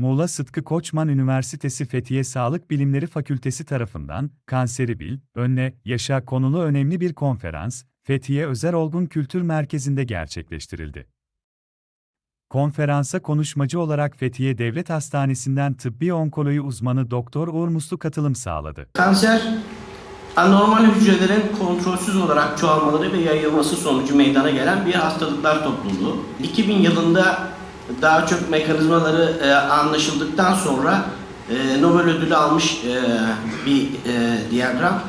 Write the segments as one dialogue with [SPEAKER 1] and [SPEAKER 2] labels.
[SPEAKER 1] Muğla Sıtkı Koçman Üniversitesi Fethiye Sağlık Bilimleri Fakültesi tarafından Kanseri Bil, Önle, Yaşa konulu önemli bir konferans, Fethiye Özer Olgun Kültür Merkezi'nde gerçekleştirildi. Konferansa konuşmacı olarak Fethiye Devlet Hastanesi'nden tıbbi onkoloji uzmanı Doktor Uğur Muslu katılım sağladı.
[SPEAKER 2] Kanser, anormal hücrelerin kontrolsüz olarak çoğalmaları ve yayılması sonucu meydana gelen bir hastalıklar topluluğu. 2000 yılında daha çok mekanizmaları e, anlaşıldıktan sonra e, Nobel ödülü almış e, bir e, diyagram.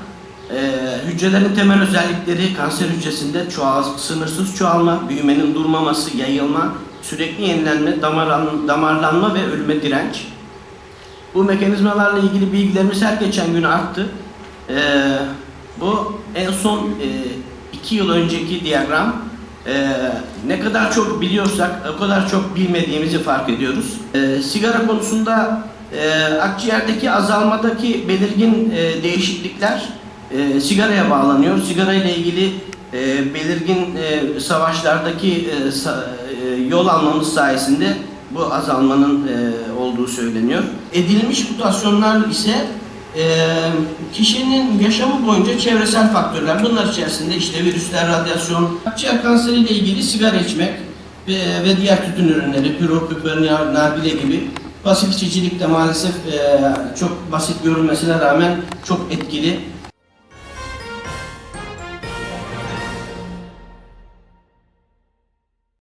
[SPEAKER 2] E, hücrelerin temel özellikleri kanser hücresinde çoğal, sınırsız çoğalma, büyümenin durmaması, yayılma, sürekli yenilenme, damarlan, damarlanma ve ölüme direnç. Bu mekanizmalarla ilgili bilgilerimiz her geçen gün arttı. Ee, bu en son e, iki yıl önceki diyagram. Ee, ne kadar çok biliyorsak o kadar çok bilmediğimizi fark ediyoruz. Ee, sigara konusunda e, akciğerdeki azalmadaki belirgin e, değişiklikler e, sigaraya bağlanıyor. Sigara ile ilgili e, belirgin e, savaşlardaki e, sa- e, yol almamız sayesinde bu azalmanın e, olduğu söyleniyor. Edilmiş mutasyonlar ise e, kişinin yaşamı boyunca çevresel faktörler. Bunlar içerisinde işte virüsler, radyasyon, akciğer kanseri ile ilgili sigara içmek ve, ve diğer tütün ürünleri, püro, püper, nargile gibi pasif içicilik de maalesef e, çok basit görülmesine rağmen çok etkili